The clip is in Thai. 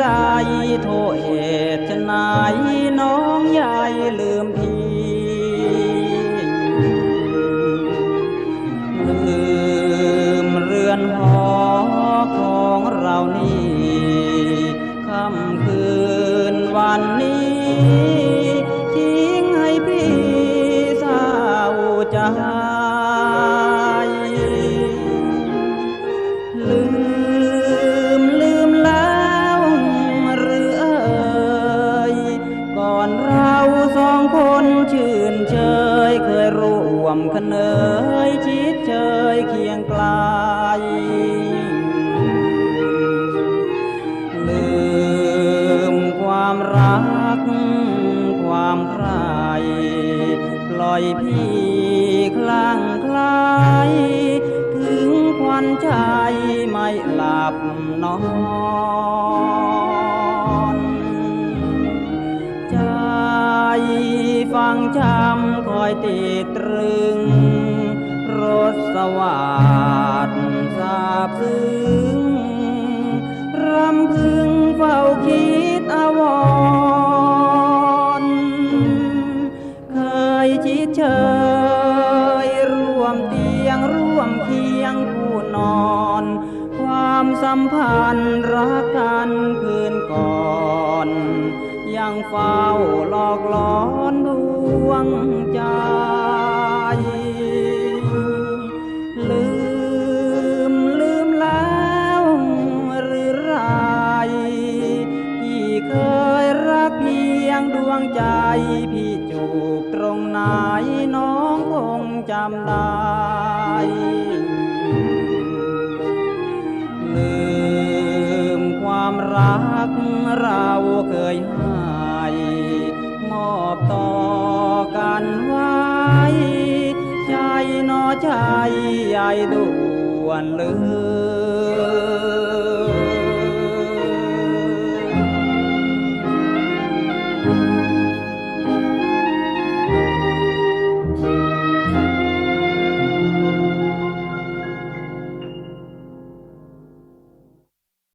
ใดโทษเหตุฉนายน้องยายลืมพี่ลืมเรือนหอของเรานี่ค่ำคืนวันนี้ทิ้งให้พี่สาวใจ คนชื่นเชยเคยร่วมกันเนยชิดเชยเคียงไกลลืมความรัก ความใครปล่อยพี่คลั่งคลายถึงควันใจไม่หลับนอน ฟังจำคอยติดตรึง รสสวัสดิ์สาบซึ้งรำพึงเฝ้าคิดอวรเคยชิดเชยร่วมเตียงร่วมเคียงคู่นอน ความสัมพันธ์รักกันคืนก่อน ยังเฝ้าหลอกหลอนด วงใจ ลืมลืมแล้วหรือไรพี่เคยรักเพียงดวงใจ พี่จูบตรงไหนน้องคงจำได้ลืมความรักเราเคยให้ ใจใหญ่ด่วนเลย